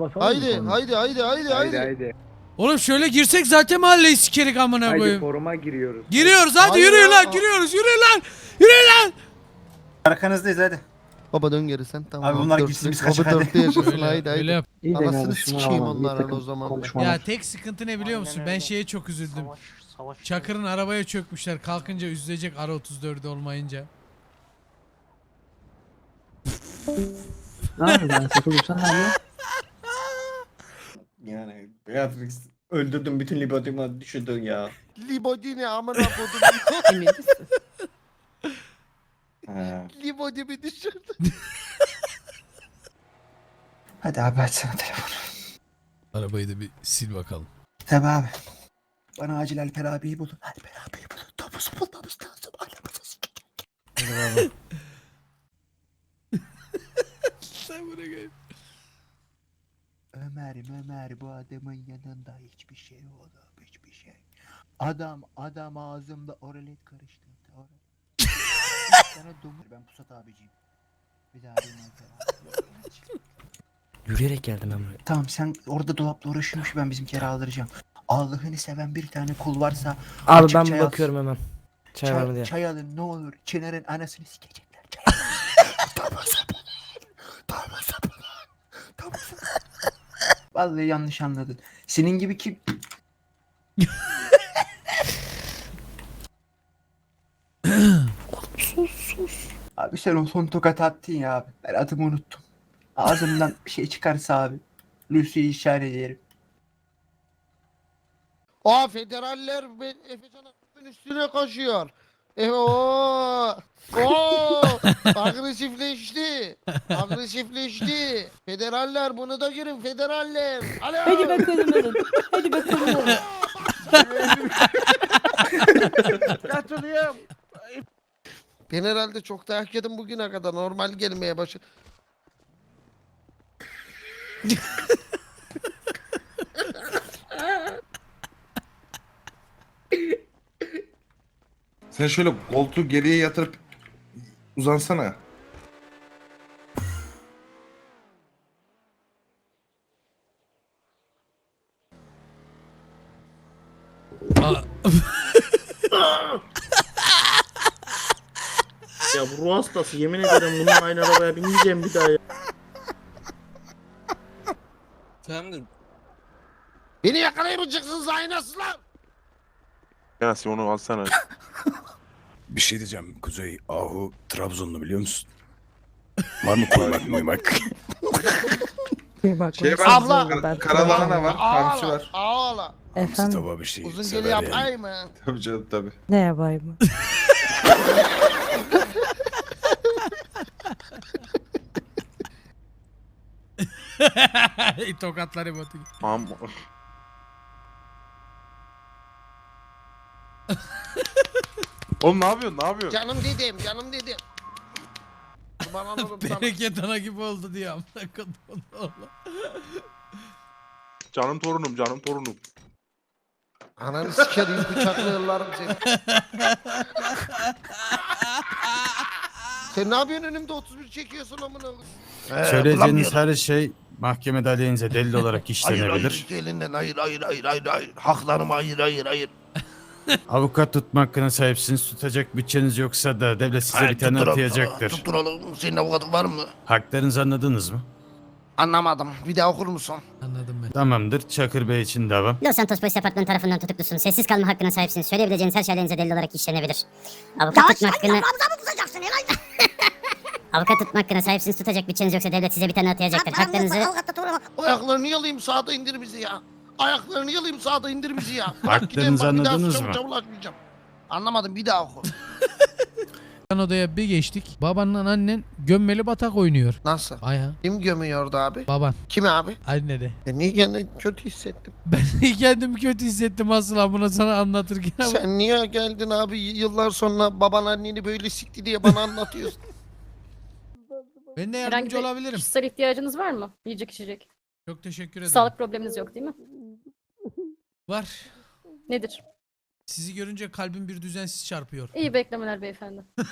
basalım. mı Haydi sonra? haydi haydi haydi Haydi haydi. haydi. Oğlum şöyle girsek zaten mahalleyi sikerik amına Haydi koyayım. foruma giriyoruz. Giriyoruz hadi Hayır yürüyün ya. lan giriyoruz yürüyün lan. Yürüyün lan. Arkanızdayız hadi. Baba dön geri sen tamam. Abi bunlar dörtlü- gitsin, biz Baba kaçak hadi. dörtlü yaşasın haydi haydi. öyle yap. İyi de Anasını sikeyim onların takım o zaman. Ya tek sıkıntı ne biliyor musun? Ben şeye çok üzüldüm. Çakır'ın arabaya çökmüşler. Kalkınca üzülecek ara 34'ü olmayınca. Ne yapıyorsun ben sakın sen ne yapıyorsun? Yani Beatrix öldürdün bütün libotimi düşürdün ya. Libodini amına kodum. Emin misin? Ha. Libodimi düşürdü. Hadi abi açsana telefonu. Arabayı da bir sil bakalım. Tabi abi. Bana acil Alper abiyi bulun. Alper abiyi bulun. Topuzu bulmamız lazım. Aramızı sikecek. Sen buraya gel. Ömer'im Ömer bu adamın yanında hiçbir şey oğlum hiçbir şey. Adam adam ağzımda oralet domuz- Ben Pusat abiciyim. Bir daha abi. Yürüyerek geldim ben buraya. Tamam sen orada dolapla uğraşıyormuş ben bizimkileri aldıracağım. Allah'ını seven bir tane kul varsa Abi Açık ben çay bir al. bakıyorum hemen. Çay, var mı diye. çay alın ne olur. Çener'in anasını sikecekler. Çay alın. Tamam sapın. Tamam sapın. Tamam sapın. Vallahi yanlış anladın. Senin gibi kim? Abi sen o son tokat attın ya abi. Ben adımı unuttum. Ağzımdan bir şey çıkarsa abi. Lucy'yi işaret ederim. Aa federaller Efecan'ın üstüne koşuyor. E o o agresifleşti. Agresifleşti. Federaller bunu da girin federaller. Alo. Hadi bakalım oğlum. Hadi bakalım oğlum. Katılıyorum. Ben herhalde çok dayak yedim bugüne kadar. Normal gelmeye başı. Sen şöyle koltuğu geriye yatırıp uzansana. Ya bu ruh hastası yemin ederim bunun aynı arabaya binmeyeceğim bir daha ya. Tamamdır. Beni yakalayabileceksin aynasılar. Yasin onu alsana. Bir şey diyeceğim. Kuzey Ahu Trabzonlu biliyor musun? Var mı koymak mıymak? Şey var, Abla. kar- karalahana var, hamsi Ağla. var. Ağla. Efendim Mustafa bir şey Uzun sever geli yani. yapay mı? Tabii canım tabii. ne yapayım mı? Tokatları batı. Am Oğlum ne yapıyorsun? Ne yapıyorsun? Canım dedim, canım dedim. Kurban olurum sana. Bereket ana gibi oldu diyor amına. Canım torunum, canım torunum. Ananı sikerim bıçaklarlarım seni. Sen ne yapıyorsun önümde 31 çekiyorsun amına koyayım? Söyleyeceğiniz her şey mahkemede aleyhinize delil olarak işlenebilir. elinden hayır hayır hayır hayır hayır. Haklarım hayır hayır hayır. Avukat tutma hakkına sahipsiniz. Tutacak bütçeniz yoksa da devlet size bir tane atayacaktır. Tutturalım. Senin avukatın var mı? Haklarınızı anladınız mı? Anlamadım. Bir daha okur musun? Anladım ben. Tamamdır. Çakır Bey için devam. Los Santos Polis Departmanı tarafından tutuklusun. Sessiz kalma hakkına sahipsiniz. Söyleyebileceğiniz her şey aleyhinize delil olarak işlenebilir. Avukat tutma hakkını... Avukat tutma hakkına sahipsiniz. Tutacak bütçeniz yoksa devlet size bir tane atayacaktır. Haklarınızı... Ayaklarını yalayayım sağda indir bizi ya. Ayaklarını yalayayım sağda indir bizi ya. Gidelim bak, bir daha anladınız mı? muça bulaşmayacağım. Anlamadım bir daha oku. Yan odaya bir geçtik. Babanla annen gömmeli batak oynuyor. Nasıl? Aya. Kim gömüyordu abi? Baban. Kim abi? Anne de. E niye kendimi kötü hissettim? Ben kendimi kötü hissettim asıl bunu sana anlatırken ama. Sen niye geldin abi yıllar sonra baban anneni böyle sikti diye bana anlatıyorsun? Ben de Herhangi yardımcı bir olabilirim. kişisel ihtiyacınız var mı? Yiyecek içecek. Çok teşekkür ederim. Sağlık probleminiz yok değil mi? Var. Nedir? Sizi görünce kalbim bir düzensiz çarpıyor. İyi beklemeler beyefendi.